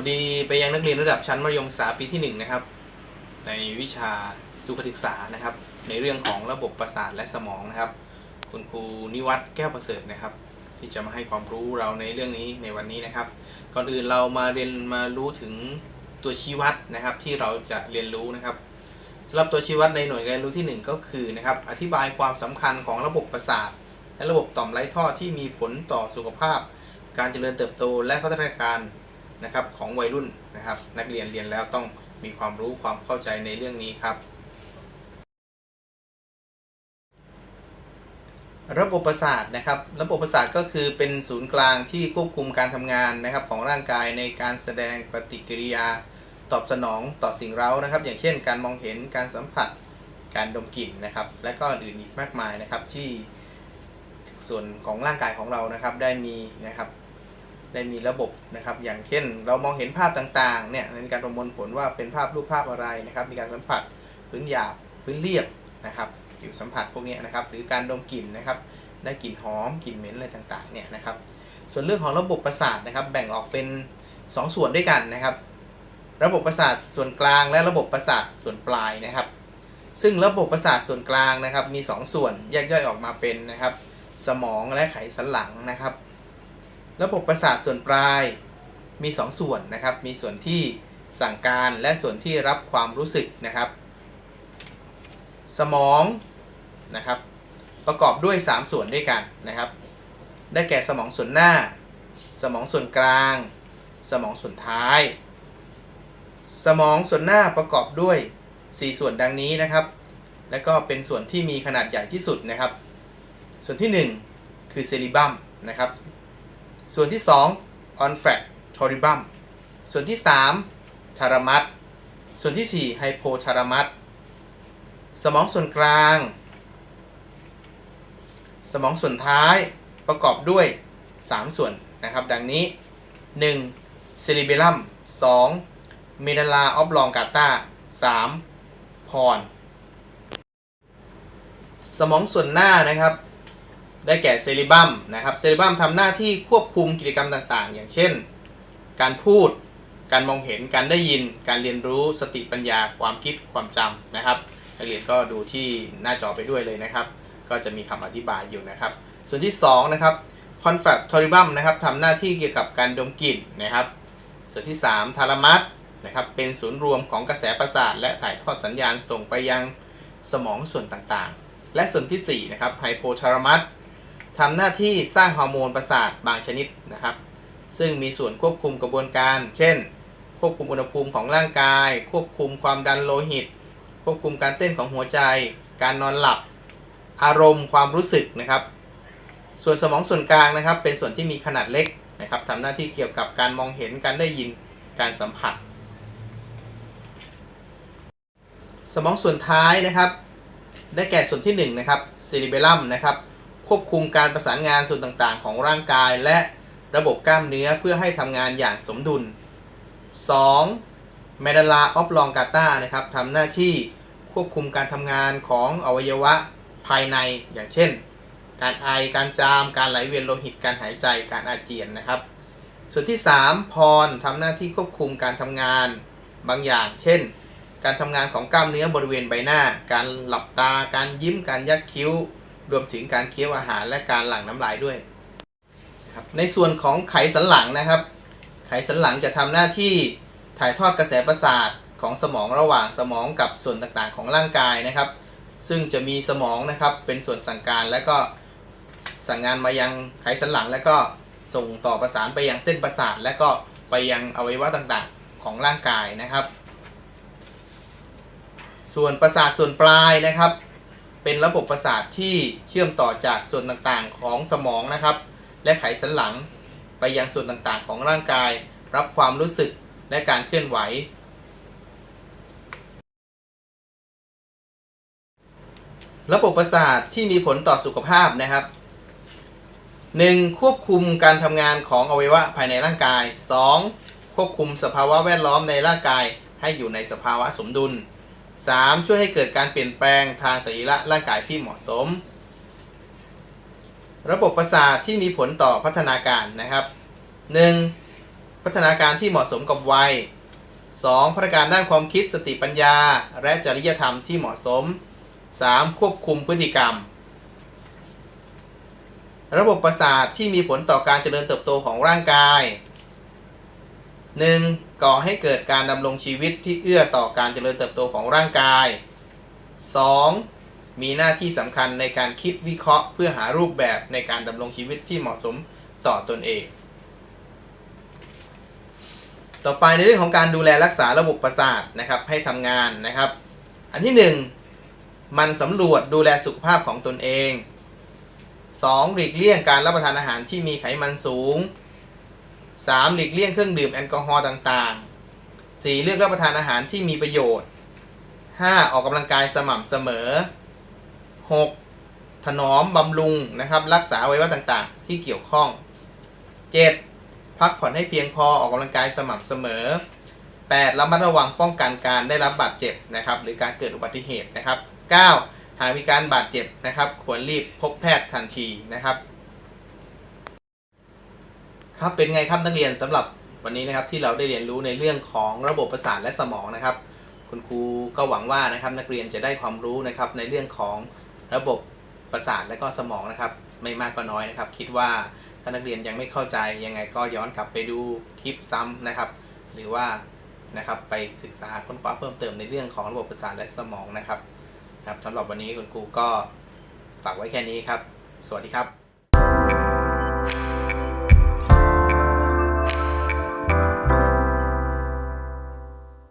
วัสดีไปยังนักเรียนระดับชั้นมัธยมศึกษาปีที่1นะครับในวิชาสุขศึกษานะครับ ในเรื่องของระบบประสาทและสมองนะครับ คุณครูนิวัฒน์แก้วประเสริฐนะครับ ที่จะมาให้ความรู้เราในเรื่องนี้ในวันนี้นะครับ ก่อนอื่นเรามาเรียนมารู้ถึงตัวชี้วัดนะครับ ที่เราจะเรียนรู้นะครับสำหรับตัวชี้วัดในหน่วยการเรียนรู้ที่หนึ่งก็คือนะครับอธิบายความสำคัญของระบบประสาท และระบบต่อมไร้ท่อที่มีผลต่อสุขภาพ การเจริญเติบโตและพัฒนาการ นะครับของวัยรุ่นนะครับ นักเรียนเรียนแล้วต้องมีความรู้ความเข้าใจในเรื่องนี้ครับ ระบบประสาทนะครับ ระบบประสาทก็คือเป็นศูนย์กลางที่ควบคุมการทำงานนะครับ ของร่างกายในการแสดงปฏิกิริยาตอบสนองต่อสิ่งเร้านะครับ อย่างเช่น การมองเห็นการสัมผัสการดมกลิ่นนะครับ และก็อื่นอีกมากมายนะครับที่ส่วนของร่างกายของเรานะครับได้มีนะครับ ได้มีระบบนะครับ อย่างเช่น เรามองเห็นภาพต่างๆเนี่ยในการประมวลผลว่าเป็นภาพรูปภาพอะไรนะครับ มีการสัมผัสพื้นหยาบพื้นเรียบนะครับผิวสัมผัสพวกนี้นะครับ หรือการดมกลิ่นนะครับ ได้กลิ่นหอมกลิ่นเหม็นอะไรต่างๆเนี่ยนะครับ ส่วนเรื่องของระบบประสาทนะครับ แบ่งออกเป็น 2 ส่วนด้วยกันนะครับ ระบบประสาทส่วนกลางและระบบประสาทส่วนปลายนะครับ ซึ่งระบบประสาทส่วนกลางนะครับ มี 2 ส่วนแยกย่อยออกมาเป็นนะครับ สมองและไขสันหลังนะครับ ระบบประสาทส่วนปลายมี 2 ส่วนนะครับ มีส่วนที่สั่งการและส่วนที่รับความรู้สึกนะครับ สมองนะครับ ประกอบด้วย 3 ส่วนด้วยกันนะครับ ได้แก่สมองส่วนหน้า สมองส่วนกลาง สมองส่วนท้าย สมองส่วนหน้าประกอบด้วย 4 ส่วนดังนี้นะครับ และก็เป็นส่วนที่มีขนาดใหญ่ที่สุดนะครับ ส่วนที่ 1 คือเซริบัมนะครับ ส่วนที่ 2 on f a c t o r i b u m ส่วนที่ 3 ทารามัสส่วนที่ 4 ไฮโพทารามัสสมองส่วนกลาง สมองส่วนท้ายประกอบด้วย 3 ส่วนนะครับ ดังนี้ 1. เซริเบลัม 2. เมดาลาออฟลองกาตา 3. พร สมองส่วนหน้านะครับ ได้แก่เซริบัมนะครับเซริบัมทำหน้าที่ควบคุมกิจกรรมต่างๆ อย่างเช่น การพูด การมองเห็นการได้ยิน การเรียนรู้สติปัญญาความคิดความจำนะครับนักเรียนก็ดูที่หน้าจอไปด้วยเลยนะครับ ก็จะมีคำอธิบายอยู่นะครับ ส่วนที่2นะครับ c o n f a c t o r i b u m นะครับทำหน้าที่เกี่ยวกับการดมกลิ่นนะครับ ส่วนที่ 3 ทารามัสนะครับเป็นศูนย์รวมของกระแสประสาท และถ่ายทอดสัญญาณส่งไปยังสมองส่วนต่างๆ และส่วนที่4นะครับไฮโพทารามัส ทำหน้าที่สร้างฮอร์โมนประสาทบางชนิดนะครับ ซึ่งมีส่วนควบคุมกระบวนการ เช่น ควบคุมอุณหภูมิของร่างกาย ควบคุมความดันโลหิต ควบคุมการเต้นของหัวใจ การนอนหลับ อารมณ์ความรู้สึกนะครับ ส่วนสมองส่วนกลางนะครับ เป็นส่วนที่มีขนาดเล็กนะครับทำหน้าที่เกี่ยวกับการมองเห็นการได้ยินการสัมผัส สมองส่วนท้ายนะครับ ได้แก่ส่วนที่1นะครับเซริเบลัมนะครับ ควบคุมการประสานงานส่วนต่างๆ ของร่างกายและระบบกล้ามเนื้อเพื่อให้ทำงานอย่างสมดุล 2. เมดลาออฟลองกาตานะครับทำหน้าที่ควบคุมการทำงานของอวัยวะภายในอย่างเช่น การไอ การจาม การไหลเวียนโลหิต การหายใจ การอาเจียนนะครับ ส่วนที่ 3 พรทำหน้าที่ควบคุมการทำงานบางอย่าง เช่น การทำงานของกล้ามเนื้อบริเวณใบหน้า การหลับตา การยิ้ม การยักคิ้ว รวมถึงการเคี้ยวอาหารและการหลั่งน้ำลายด้วยครับในส่วนของไขสันหลังนะครับ ไขสันหลังจะทำหน้าที่ถ่ายทอดกระแสประสาทของสมองระหว่างสมองกับส่วนต่างๆ ของร่างกายนะครับ ซึ่งจะมีสมองนะครับเป็นส่วนสั่งการและก็สั่งงานมายังไขสันหลัง แล้วก็ส่งต่อประสานไปยังเส้นประสาท และก็ไปยังอวัยวะต่างๆ ของร่างกายนะครับ ส่วนประสาทส่วนปลายนะครับ เป็นระบบประสาทที่เชื่อมต่อจากส่วนต่างๆของสมองนะครับ และไขสันหลังไปยังส่วนต่างๆของร่างกาย รับความรู้สึกและการเคลื่อนไหว ระบบประสาทที่มีผลต่อสุขภาพนะครับ 1. ควบคุมการทำงานของอวัยวะภายในร่างกาย 2. ควบคุมสภาวะแวดล้อมในร่างกายให้อยู่ในสภาวะสมดุล 3. ช่วยให้เกิดการเปลี่ยนแปลงทางสรีระร่างกายที่เหมาะสม ระบบประสาทที่มีผลต่อพัฒนาการนะครับ 1. พัฒนาการที่เหมาะสมกับวัย 2. พัฒนาการด้านความคิดสติปัญญา และจริยธรรมที่เหมาะสม 3. ควบคุมพฤติกรรม ระบบประสาทที่มีผลต่อการเจริญเติบโตของร่างกาย 1. ก่อให้เกิดการดำรงชีวิตที่เอื้อต่อการเจริญเติบโตของร่างกาย 2. มีหน้าที่สำคัญในการคิดวิเคราะห์ เพื่อหารูปแบบในการดำรงชีวิตที่เหมาะสมต่อตนเอง ต่อไปในเรื่องของการดูแลรักษาระบบประสาทนะครับให้ทำงานนะครับ อันที่ 1 มันสำรวจดูแลสุขภาพของตนเอง 2. หลีกเลี่ยงการรับประทานอาหารที่มีไขมันสูง 3. หลีกเลี่ยงเครื่องดื่มแอลกอฮอล์ต่างๆ 4. เลือกรับประทานอาหารที่มีประโยชน์ 5. ออกกำลังกายสม่ำเสมอ 6. ถนอมบำรุงนะครับรักษาอวัยวะต่างๆ ที่เกี่ยวข้อง 7. พักผ่อนให้เพียงพอออกกำลังกายสม่ำเสมอ 8. ระมัดระวังป้องกันการได้รับบาดเจ็บนะครับหรือการเกิดอุบัติเหตุนะครับ 9. หากมีการบาดเจ็บนะครับ ควรรีบพบแพทย์ทันทีนะครับ ครับเป็นไงครับนักเรียนสำหรับวันนี้นะครับที่เราได้เรียนรู้ในเรื่องของระบบประสาทและสมองนะครับ คุณครูก็หวังว่านะครับนักเรียนจะได้ความรู้นะครับในเรื่องของระบบประสาทและก็สมองนะครับ ไม่มากก็น้อยนะครับ คิดว่าถ้านักเรียนยังไม่เข้าใจยังไงก็ย้อนกลับไปดูคลิปซ้ำนะครับ หรือว่านะครับไปศึกษาค้นคว้าเพิ่มเติมในเรื่องของระบบประสาทและสมองนะครับครับสำหรับวันนี้คุณครูก็ฝากไว้แค่นี้ครับ สวัสดีครับ